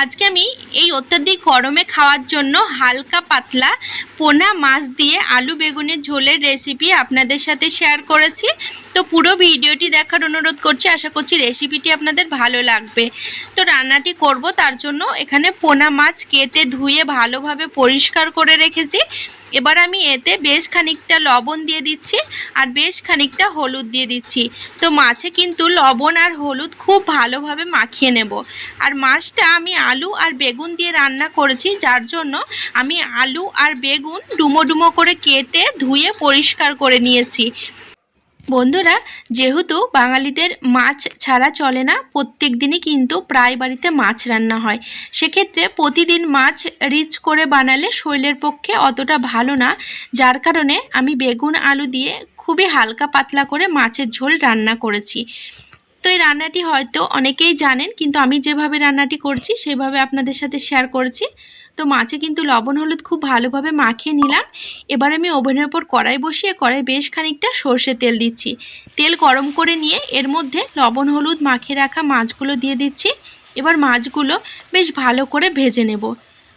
আজকে আমি এই অত্যাধিক গরমে খাওয়ার জন্য হালকা পাতলা পোনা মাছ দিয়ে আলু বেগুনের ঝোলের রেসিপি আপনাদের সাথে শেয়ার করেছি। তো পুরো ভিডিওটি দেখার অনুরোধ করছি, আশা করছি রেসিপিটি আপনাদের ভালো লাগবে। তো রান্নাটি করব, তার জন্য এখানে পোনা মাছ কেটে ধুয়ে ভালোভাবে পরিষ্কার করে রেখেছি। এবার আমি এতে বেশ খানিকটা লবণ দিয়ে দিচ্ছি আর বেশ খানিকটা হলুদ দিয়ে দিচ্ছি। তো মাছে কিন্তু লবণ আর হলুদ খুব ভালোভাবে মাখিয়ে নেব। আর মাছটা আমি আলু আর বেগুন দিয়ে রান্না করেছি, যার জন্য আমি আলু আর বেগুন ডুমো ডুমো করে কেটে ধুয়ে পরিষ্কার করে নিয়েছি। বন্ধুরা, যেহেতু বাঙালিদের মাছ ছাড়া চলে না প্রত্যেক দিনই কিন্তু প্রায় বাড়িতে মাছ রান্না হয়। সেক্ষেত্রে প্রতিদিন মাছ রিচ করে বানালে শরীরের পক্ষে অতটা ভালো না। যার কারণে আমি বেগুন, আলু দিয়ে খুবই হালকা পাতলা করে মাছের ঝোল রান্না করেছি। তো এই রান্নাটি হয়তো অনেকেই জানেন, কিন্তু আমি যেভাবে রান্নাটি করছি, সেভাবে আপনাদের সাথে শেয়ার করছি। তো মাছে কিন্তু লবণ, হলুদ খুব ভালোভাবে মাখিয়ে নিলাম। এবার আমি ওভেনের ওপর কড়াই বসিয়ে কড়াই বেশ খানিকটা সর্ষে তেল দিচ্ছি। তেল গরম করে নিয়ে এর মধ্যে লবণ, হলুদ মাখিয়ে রাখা মাছগুলো দিয়ে দিচ্ছি। এবার মাছগুলো বেশ ভালো করে ভেজে নেব।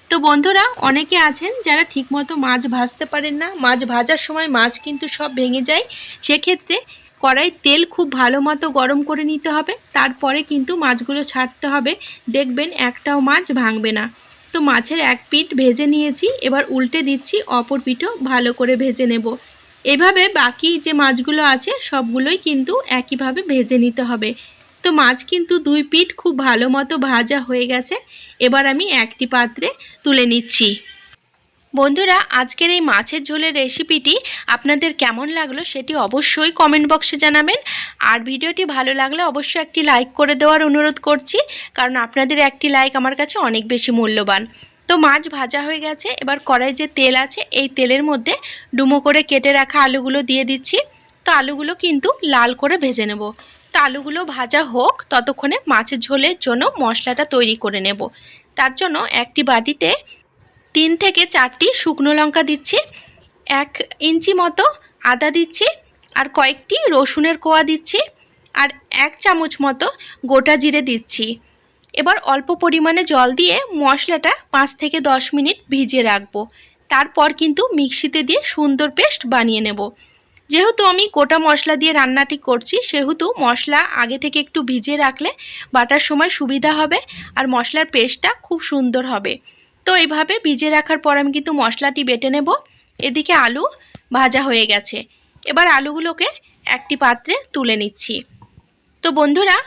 তো বন্ধুরা, অনেকে আছেন যারা ঠিকমতো মাছ ভাজতে পারেন না। মাছ ভাজার সময় মাছ কিন্তু সব ভেঙে যায়। সেক্ষেত্রে কড়াই তেল খুব ভালো মতো গরম করে নিতে হবে। তারপরে কিন্তু মাছগুলো ছাড়তে হবে। দেখবেন একটাও মাছ ভাঙবে না। তো মাছের এক পিঠ ভেজে নিয়েছি। এবার উল্টে দিচ্ছি, অপর পিঠও ভালো করে ভেজে নেব। এভাবে বাকি যে মাছগুলো আছে, সবগুলোই কিন্তু একইভাবে ভেজে নিতে হবে। তো মাছ কিন্তু দুই পিঠ খুব ভালো মতো ভাজা হয়ে গেছে। এবার আমি একটি পাত্রে তুলে নিচ্ছি। বন্ধুরা, আজকের এই মাছের ঝোলের রেসিপিটি আপনাদের কেমন লাগল সেটি অবশ্যই কমেন্ট বক্সে জানাবেন। আর ভিডিওটি ভালো লাগলে অবশ্যই একটি লাইক করে দেওয়ার অনুরোধ করছি, কারণ আপনাদের একটি লাইক আমার কাছে অনেক বেশি মূল্যবান। তো মাছ ভাজা হয়ে গেছে, এবার কড়াই যে তেল আছে, এই তেলের মধ্যে ডুমো করে কেটে রাখা আলুগুলো দিয়ে দিচ্ছি। তো আলুগুলো কিন্তু লাল করে ভেজে নেব। তো আলুগুলো ভাজা হোক, ততক্ষণে মাছের ঝোলের জন্য মশলাটা তৈরি করে নেব। তার জন্য একটি বাটিতে তিন থেকে চারটি শুকনো লঙ্কা দিচ্ছি, এক ইঞ্চি মতো আদা দিচ্ছি, আর কয়েকটি রসুনের কোয়া দিচ্ছি, আর এক চামচ মতো গোটা জিরে দিচ্ছি। এবার অল্প পরিমাণে জল দিয়ে মশলাটা পাঁচ থেকে দশ মিনিট ভিজিয়ে রাখব। তারপর কিন্তু মিক্সিতে দিয়ে সুন্দর পেস্ট বানিয়ে নেব। যেহেতু আমি গোটা মশলা দিয়ে রান্নাটি করছি, সেহেতু মশলা আগে থেকে একটু ভিজিয়ে রাখলে বাটার সময় সুবিধা হবে, আর মশলার পেস্টটা খুব সুন্দর হবে। তো এইভাবে ভিজিয়ে রাখার পর আমি কিন্তু মশলাটি বেটে নেব। এদিকে আলু ভাজা হয়ে গেছে। এবার আলুগুলোকে একটি পাত্রে তুলে নিচ্ছি। তো বন্ধুরা,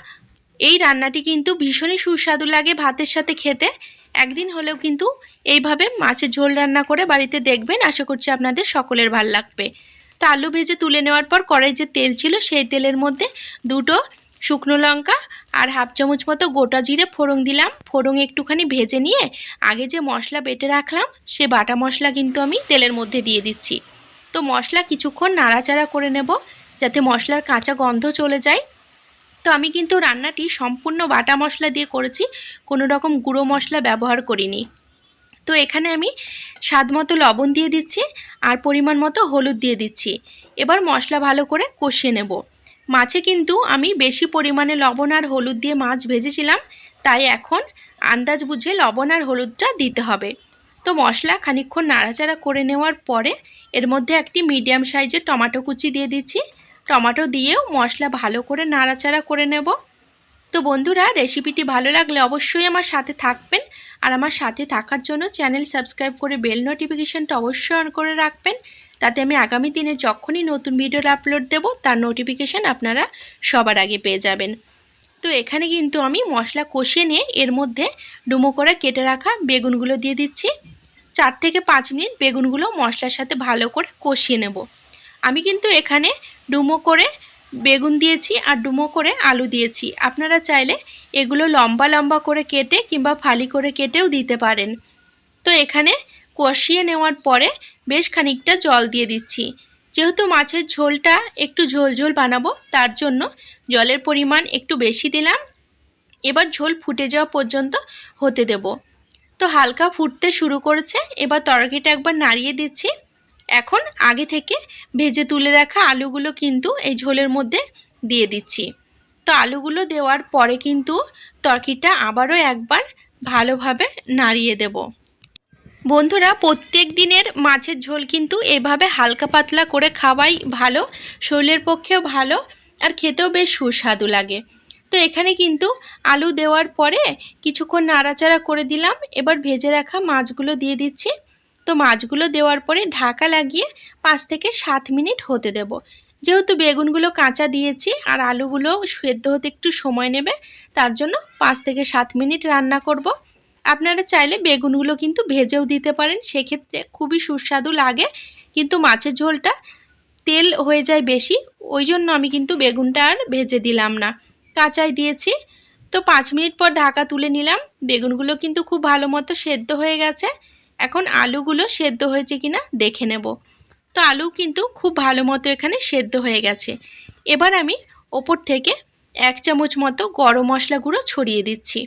এই রান্নাটি কিন্তু ভীষণই সুস্বাদু লাগে ভাতের সাথে খেতে। একদিন হলেও কিন্তু এইভাবে মাছের ঝোল রান্না করে বাড়িতে দেখবেন। আশা করছি আপনাদের সকলের ভালো লাগবে। তো আলু ভেজে তুলে নেওয়ার পর কড়াই যে তেল ছিল সেই তেলের মধ্যে দুটো শুকনো লঙ্কা আর হাফ চামচ মতো গোটা জিরে ফোড়ন দিলাম। ফোড়ন একটুখানি ভেজে নিয়ে আগে যে মশলা বেটে রাখলাম, সে বাটা মশলা কিন্তু আমি তেলের মধ্যে দিয়ে দিচ্ছি। তো মশলা কিছুক্ষণ নাড়াচাড়া করে নেব যাতে মশলার কাঁচা গন্ধ চলে যায়। তো আমি কিন্তু রান্নাটি সম্পূর্ণ বাটা মশলা দিয়ে করেছি, কোনো রকম গুঁড়ো মশলা ব্যবহার করিনি। তো এখানে আমি স্বাদ মতো লবণ দিয়ে দিচ্ছি আর পরিমাণ মতো হলুদ দিয়ে দিচ্ছি। এবার মশলা ভালো করে কষিয়ে নেব। মাছে কিন্তু আমি বেশি পরিমাণে লবণ আর হলুদ দিয়ে মাছ ভেজেছিলাম, তাই এখন আন্দাজ বুঝে লবণ আর হলুদটা দিতে হবে। তো মশলা খানিকক্ষণ নাড়াচাড়া করে নেওয়ার পরে এর মধ্যে একটি মিডিয়াম সাইজের টমাটো কুচি দিয়ে দিচ্ছি। টমাটো দিয়েও মশলা ভালো করে নাড়াচাড়া করে নেব। তো বন্ধুরা, রেসিপিটি ভালো লাগলে অবশ্যই আমার সাথে থাকবেন আর আমার সাথে থাকার জন্য চ্যানেল সাবস্ক্রাইব করে বেল নোটিফিকেশানটা অবশ্যই অন করে রাখবেন। তাতে আমি আগামী দিনে যখনই নতুন ভিডিওর আপলোড দেব, তার নোটিফিকেশান আপনারা সবার আগে পেয়ে যাবেন। তো এখানে কিন্তু আমি মশলা কষিয়ে নিয়ে এর মধ্যে ডুমো করে কেটে রাখা বেগুনগুলো দিয়ে দিচ্ছি। চার থেকে পাঁচ মিনিট বেগুনগুলো মশলার সাথে ভালো করে কষিয়ে নেব। আমি কিন্তু এখানে ডুমো করে বেগুন দিয়েছি আর ডুমো করে আলু দিয়েছি। আপনারা চাইলে এগুলো লম্বা লম্বা করে কেটে কিংবা ফালি করে কেটেও দিতে পারেন। তো এখানে কষিয়ে নেওয়ার পরে বেশ খানিকটা জল দিয়ে দিচ্ছি। যেহেতু মাছের ঝোলটা একটু ঝোল ঝোল বানাবো, তার জন্য জলের পরিমাণ একটু বেশি দিলাম। এবার ঝোল ফুটে যাওয়া পর্যন্ত হতে দেব। তো হালকা ফুটতে শুরু করেছে, এবার তরকারিটা একবার নাড়িয়ে দিচ্ছি। এখন আগে থেকে ভেজে তুলে রাখা আলুগুলো কিন্তু এই ঝোলের মধ্যে দিয়ে দিচ্ছি। তো আলুগুলো দেওয়ার পরে কিন্তু তরকিটা আবারও একবার ভালোভাবে নাড়িয়ে দেব। বন্ধুরা, প্রত্যেক দিনের মাছের ঝোল কিন্তু এভাবে হালকা পাতলা করে খাওয়াই ভালো, শরীরের পক্ষেও ভালো আর খেতেও বেশ সুস্বাদু লাগে। তো এখানে কিন্তু আলু দেওয়ার পরে কিছুক্ষণ নাড়াচাড়া করে দিলাম, এবার ভেজে রাখা মাছগুলো দিয়ে দিচ্ছি। তো মাছগুলো দেওয়ার পরে ঢাকা লাগিয়ে পাঁচ থেকে সাত মিনিট হতে দেব। যেহেতু বেগুনগুলো কাঁচা দিয়েছি আর আলুগুলো সেদ্ধ হতে একটু সময় নেবে, তার জন্য পাঁচ থেকে সাত মিনিট রান্না করব। আপনারা চাইলে বেগুনগুলো কিন্তু ভেজেও দিতে পারেন। সেক্ষেত্রে খুবই সুস্বাদু লাগে। কিন্তু মাছের ঝোলটা তেল হয়ে যায় বেশি। ওই জন্য আমি কিন্তু বেগুনটা আর ভেজে দিলাম না। কাঁচাই দিয়েছি। তো পাঁচ মিনিট পর ঢাকা তুলে নিলাম। বেগুনগুলো কিন্তু খুব ভালো মতো সেদ্ধ হয়ে গেছে। এখন আলুগুলো সেদ্ধ হয়েছে কিনা দেখে নেব। তো আলু কিন্তু খুব ভালো মতো এখানে সেদ্ধ হয়ে গেছে। এবার আমি ওপর থেকে এক চামচ মতো গরম মশলা গুঁড়ো ছড়িয়ে দিচ্ছি।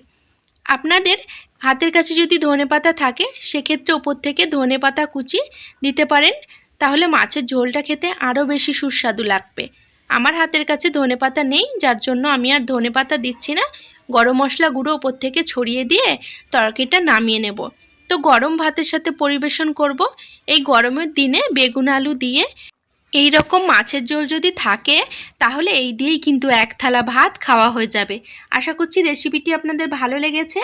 আপনাদের হাতের কাছে যদি ধনে পাতা থাকে, সেক্ষেত্রে ওপর থেকে ধনে পাতা কুচি দিতে পারেন। তাহলে মাছের ঝোলটা খেতে আরও বেশি সুস্বাদু লাগবে। আমার হাতের কাছে ধনে পাতা নেই, যার জন্য আমি আর ধনে পাতা দিচ্ছি না। গরম মশলা গুঁড়ো ওপর থেকে ছড়িয়ে দিয়ে তরকারিটা নামিয়ে নেব। তো গরম ভাতের সাথে পরিবেশন করব। এই গরমের দিনে বেগুন আলু দিয়ে এই রকম মাছের ঝোল যদি থাকে, তাহলে এই দিয়েই কিন্তু এক থালা ভাত খাওয়া হয়ে যাবে। আশা করছি রেসিপিটি আপনাদের ভালো লেগেছে।